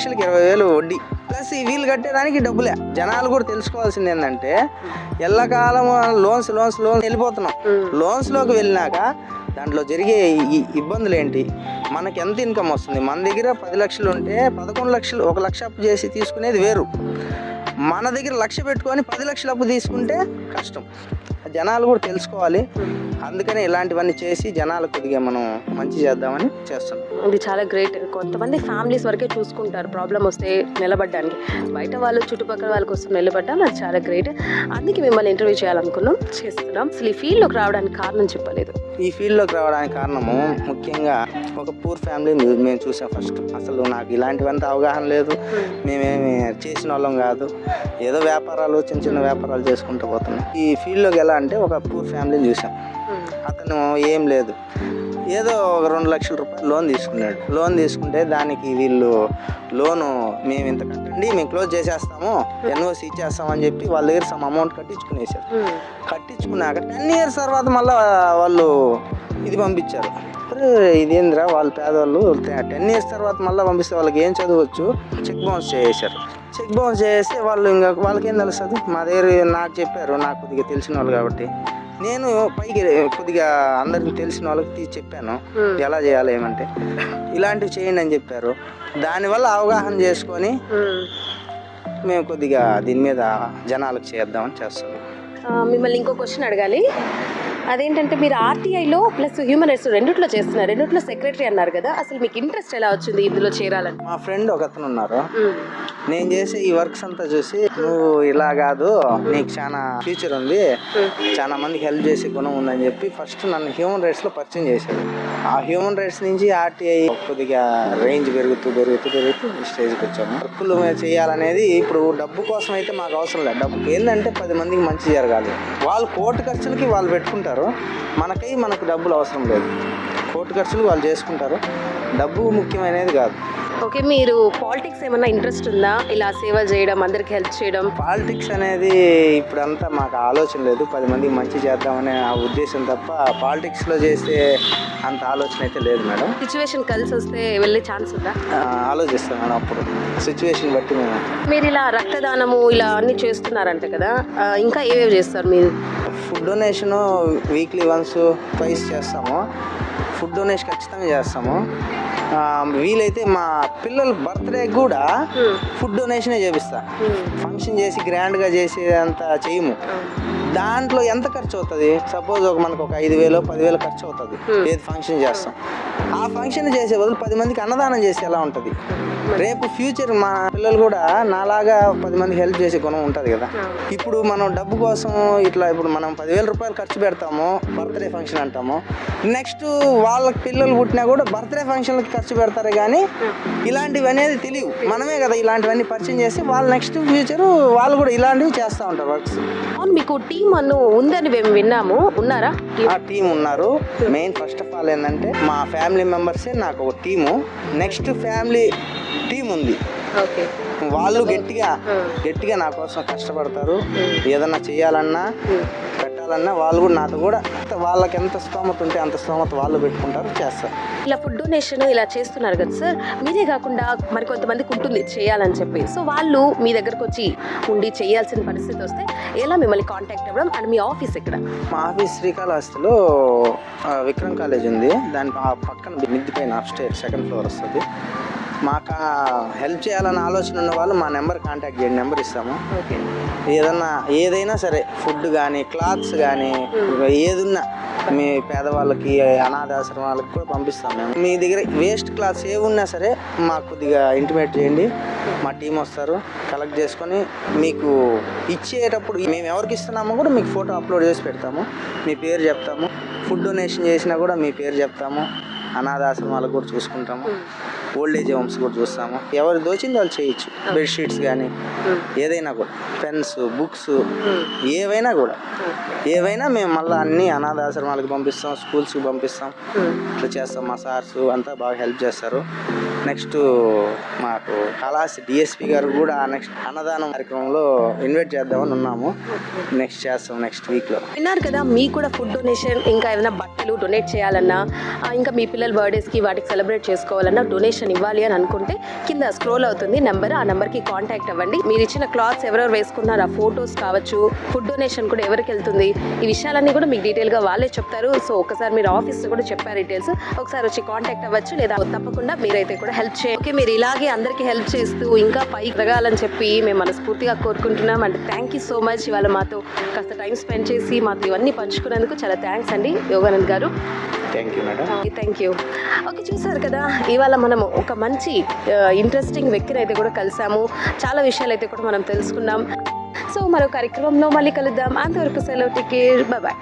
లక్షలకి ఇరవై వేలు వడ్డీ. ప్లస్ ఈ వీళ్ళు కట్టేదానికి డబ్బులే. జనాలు కూడా తెలుసుకోవాల్సింది ఏంటంటే ఎల్లకాలం లోన్స్ లోన్స్ లోన్స్ వెళ్ళిపోతున్నాం. లోన్స్లోకి వెళ్ళినాక దాంట్లో జరిగే ఈ ఇబ్బందులు ఏంటి మనకి ఎంత ఇన్కమ్ వస్తుంది? మన దగ్గర పది లక్షలు ఉంటే పదకొండు లక్షలు ఒక లక్ష అప్పు చేసి తీసుకునేది వేరు. మన దగ్గర లక్ష పెట్టుకొని పది లక్షల అప్పు తీసుకుంటే కష్టం. జనాలు కూడా తెలుసుకోవాలి. అందుకనే ఇలాంటివన్నీ చేసి జనాలు కొద్దిగా మనం మంచి చేద్దామని చేస్తున్నాం. ఇది చాలా గ్రేట్. కొంతమంది ఫ్యామిలీస్ వరకే చూసుకుంటారు. ప్రాబ్లం వస్తే నిలబడడానికి. బయట వాళ్ళు చుట్టుపక్కల వాళ్ళ కోసం నిలబడ్డం అది చాలా గ్రేట్. అందుకే మిమ్మల్ని ఇంటర్వ్యూ చేయాలనుకున్నాం చేస్తున్నాం. అసలు ఈ ఫీల్డ్లోకి రావడానికి కారణం చెప్పలేదు. ఈ ఫీల్డ్లోకి రావడానికి కారణము ముఖ్యంగా ఒక పూర్ ఫ్యామిలీని మేము చూసాం ఫస్ట్. అసలు నాకు ఇలాంటివంతా అవగాహన లేదు. మేమేమి చేసిన వాళ్ళం కాదు. ఏదో వ్యాపారాలు చిన్న చిన్న వ్యాపారాలు చేసుకుంటూ పోతున్నాం. ఈ ఫీల్డ్లోకి ఎలా అంటే ఒక పూర్ ఫ్యామిలీని చూసాం. అతను ఏం లేదు. ఏదో ఒక రెండు లక్షల రూపాయలు లోన్ తీసుకున్నాడు. లోన్ తీసుకుంటే దానికి వీళ్ళు లోను మేము ఇంత కట్టండి మేము క్లోజ్ చేసేస్తాము ఎన్ఓసి ఇచ్చేస్తామని చెప్పి వాళ్ళ దగ్గర సమ్ అమౌంట్ కట్టించుకునేసారు కట్టించుకున్నాక టెన్ ఇయర్స్ తర్వాత మళ్ళీ వాళ్ళు ఇది పంపించారు. ఇదేంద్రా వాళ్ళు పేదవాళ్ళు టెన్ ఇయర్స్ తర్వాత మళ్ళీ పంపిస్తే వాళ్ళకి ఏం చదవచ్చు? చెక్ బౌన్స్ చేసేసారు చెక్ బౌన్స్ చేస్తే వాళ్ళు ఇంకా వాళ్ళకి ఏం తెలుస్తుంది? మా దగ్గర నాకు చెప్పారు నాకు కొద్దిగా తెలిసిన వాళ్ళు కాబట్టి. నేను పైకి కొద్దిగా అందరికి తెలిసిన వాళ్ళకి తీసి చెప్పాను. ఎలా చేయాలి ఏమంటే ఇలాంటివి చేయండి అని చెప్పారు. దానివల్ల అవగాహన చేసుకొని మేము. కొద్దిగా దీని మీద జనాలకు చేద్దామని చేస్తున్నాం. మిమ్మల్ని ఇంకో క్వశ్చన్ అడగాలి. అదేంటంటే మీరు ఆర్టీఐలో ప్లస్ హ్యూమన్ రైట్స్ రెండిట్లో చేస్తున్నారు. రెండిట్లో సెక్రటరీ అన్నారు కదా. అసలు మీకు ఇంట్రెస్ట్ ఎలా వచ్చింది ఇందులో చేరాలని? మా ఫ్రెండ్ ఒక అతను ఉన్నారు నేను చేసే ఈ వర్క్స్ అంతా చూసి నువ్వు ఇలా కాదు నీకు చాలా ఫ్యూచర్ ఉంది. చాలా మందికి హెల్ప్ చేసే గుణం ఉందని చెప్పి ఫస్ట్ నన్ను హ్యూమన్ రైట్స్లో పరిచయం చేశాడు. ఆ హ్యూమన్ రైట్స్ నుంచి ఆర్టీఐ కొద్దిగా రేంజ్ పెరుగుతూ పెరుగుతూ పెరుగుతూ ఈ స్టేజ్కి వచ్చాము. వర్కులు చేయాలనేది ఇప్పుడు డబ్బు కోసం అయితే మాకు అవసరం లేదు. డబ్బు ఏంటంటే పది మందికి మంచి జరగాలి. వాళ్ళు కోటి ఖర్చులకి వాళ్ళు పెట్టుకుంటారు. మనకై మనకు డబ్బులు అవసరం లేదు. కోటి ఖర్చులు వాళ్ళు చేసుకుంటారు. డబ్బు ముఖ్యమైనది కాదు. ఓకే మీరు పాలిటిక్స్ ఏమన్నా ఇంట్రెస్ట్ ఉందా? ఇలా సేవ చేయడం అందరికి హెల్ప్ చేయడం? పాలిటిక్స్ అనేది ఇప్పుడంతా మాకు ఆలోచన లేదు. పది మందికి మంచి చేద్దామనే ఆ ఉద్దేశం తప్ప పాలిటిక్స్లో చేసే అంత ఆలోచన అయితే లేదు మేడం. సిచ్యువేషన్ కలిసి వస్తే వెళ్ళే ఛాన్స్ ఉందా? ఆ, ఆలోచిస్తాం మేడం అప్పుడు. సిచ్యువేషన్ బట్టి మేము. మీరు ఇలా రక్తదానము ఇలా అన్ని చేస్తున్నారంట కదా ఆ, ఇంకా ఏవేవి చేస్తారు మీరు? Food donation weekly once twice చేస్తాము. ఫుడ్ డొనేషన్ ఖచ్చితంగా చేస్తాము. వీలైతే మా పిల్లల బర్త్డే కూడా ఫుడ్ డొనేషనే చేపిస్తా. ఫంక్షన్ చేసి గ్రాండ్గా చేసేదంత చేయము. దాంట్లో ఎంత ఖర్చు అవుతుంది? సపోజ్ ఒక మనకు ఒక ఐదు వేలు పదివేలు ఖర్చు అవుతుంది. ఏది ఫంక్షన్ చేస్తాం. ఆ ఫంక్షన్ చేసే బదులు పది మందికి అన్నదానం చేసి ఎలా ఉంటుంది? రేపు ఫ్యూచర్ మా పిల్లలు కూడా నాలాగా పది మందికి హెల్ప్ చేసే గుణం ఉంటుంది కదా. ఇప్పుడు మనం డబ్బు కోసం ఇట్లా ఇప్పుడు మనం పదివేల రూపాయలు ఖర్చు పెడతాము బర్త్డే ఫంక్షన్ అంటాము. నెక్స్ట్ వాళ్ళకి పిల్లలు పుట్టినా కూడా బర్త్డే ఫంక్షన్లకి ఖర్చు పెడతారే కానీ ఇలాంటివి అనేది తెలియవు. మనమే కదా ఇలాంటివన్నీ పరిచయం చేసి వాళ్ళు నెక్స్ట్ ఫ్యూచర్ వాళ్ళు కూడా ఇలాంటివి చేస్తూ ఉంటారు వర్క్స్ మీకు టీం అను ఉందని మేము విన్నాము. ఉన్నారా? ఆ టీం ఉన్నారు. మెయిన్ ఫస్ట్ ఆఫ్ ఆల్ ఏంటంటే మా ఫ్యామిలీ మెంబర్సే నాకు ఒక టీము. నెక్స్ట్ ఫ్యామిలీ టీం ఉంది. ఓకే. వాళ్ళు గట్టిగా గట్టిగా నా కోసం కష్టపడతారు. ఏదన్నా చేయాలన్నా పెట్టాలన్నా వాళ్ళు కూడా నాతో కూడా వాళ్ళకి ఎంత స్తోమత ఉంటే అంత స్తోమత వాళ్ళు పెట్టుకుంటారు చేస్తారు. ఇలా ఫుడ్ డొనేషన్ ఇలా చేస్తున్నారు కదా సార్ మీరే కాకుండా మరి కొంతమందికి ఉంటుంది చేయాలని చెప్పి. సో వాళ్ళు మీ దగ్గరకు వచ్చి ఉండి చేయాల్సిన పరిస్థితి వస్తే ఎలా మిమ్మల్ని కాంటాక్ట్ అవ్వడం? అండ్ మీ ఆఫీస్ ఎక్కడ? మా ఆఫీస్ శ్రీకాళహస్తిలో విక్రమ్ కాలేజ్ ఉంది. దాని పక్కన మిద్ది పైన అప్ స్టేర్ సెకండ్ ఫ్లోర్ వస్తుంది. మాకు హెల్ప్ చేయాలన్న ఆలోచన ఉన్న వాళ్ళు మా నెంబర్ కాంటాక్ట్ చేయండి నెంబర్ ఇస్తాము. ఓకే. ఏదన్నా ఏదైనా సరే ఫుడ్ కానీ క్లాత్స్ కానీ ఏదున్నా మీ పేదవాళ్ళకి అనాథాశ్రమాలకు కూడా పంపిస్తాం మేము. మీ దగ్గర వేస్ట్ క్లాత్స్ ఏ ఉన్నా సరే మాకు కొద్దిగా ఇంటిమేట్ చేయండి. మా టీం వస్తారు కలెక్ట్ చేసుకొని మీకు ఇచ్చేటప్పుడు మేము ఎవరికి ఇస్తున్నామో కూడా మీకు ఫోటో అప్లోడ్ చేసి పెడతాము. మీ పేరు చెప్తాము. ఫుడ్ డొనేషన్ చేసినా కూడా మీ పేరు చెప్తాము. అనాథాశ్రమాలకు కూడా చూసుకుంటాము. ఓల్డ్ ఏజ్ హోమ్స్ కూడా చూస్తాము. ఎవరు దోచింది వాళ్ళు చేయొచ్చు. బెడ్షీట్స్ కానీ ఏదైనా కూడా. పెన్స్ బుక్స్ ఏవైనా కూడా. ఏవైనా మేము మళ్ళీ అన్ని అనాథాశ్రమాలకు పంపిస్తాం స్కూల్స్కి పంపిస్తాం. ఇట్లా చేస్తాం. మా సార్స్ అంతా బాగా హెల్ప్ చేస్తారు. నెక్స్ట్ మాకు కళాసి డిఎస్పి గారు కూడా నెక్స్ట్ అన్నదానం కార్యక్రమంలో ఇన్వైట్ చేద్దామని ఉన్నాము. నెక్స్ట్ చేస్తాం నెక్స్ట్ వీక్లో విన్నారు కదా మీకు కూడా ఫుడ్ డొనేషన్ ఇంకా ఏమైనా బట్టలు డొనేట్ చేయాలన్నా ఇంకా మీ పిల్లలు పిల్లల బర్త్డేస్కి వాటికి సెలబ్రేట్ చేసుకోవాలన్నా డొనేషన్ ఇవ్వాలి అని అనుకుంటే కింద స్క్రోల్ అవుతుంది నెంబర్ ఆ నెంబర్కి కాంటాక్ట్ అవ్వండి. మీరు ఇచ్చిన క్లాత్స్ ఎవరెవరు వేసుకున్నారు ఆ ఫొటోస్ కావచ్చు ఫుడ్ డొనేషన్ కూడా ఎవరికి వెళ్తుంది ఈ విషయాలన్నీ కూడా మీకు డీటెయిల్గా వాళ్ళే చెప్తారు. సో ఒకసారి మీరు ఆఫీస్లో కూడా చెప్పారు డీటెయిల్స్ ఒకసారి వచ్చి కాంటాక్ట్ అవ్వచ్చు లేదా తప్పకుండా మీరైతే కూడా హెల్ప్ చేయండి. ఓకే మీరు ఇలాగే అందరికీ హెల్ప్ చేస్తూ ఇంకా పై ఎదగాలని చెప్పి మేము మనస్ఫూర్తిగా కోరుకుంటున్నాం. And thank you so much ఇవాళ మాతో కాస్త టైం స్పెండ్ చేసి మాతో ఇవన్నీ పంచుకున్నందుకు చాలా థ్యాంక్స్ అండి. యోగానంద్ గారు. Thank you madam thank you okay చూసారు కదా ఇవాళ మనం ఒక మంచి ఇంట్రెస్టింగ్ వ్యక్తిని అయితే కూడా కలిసాము. చాలా విషయాలు అయితే కూడా మనం తెలుసుకున్నాం. సో మరో కార్యక్రమంలో మళ్ళీ కలుద్దాం. అంతవరకు సెలవు టికెట్ బాయ్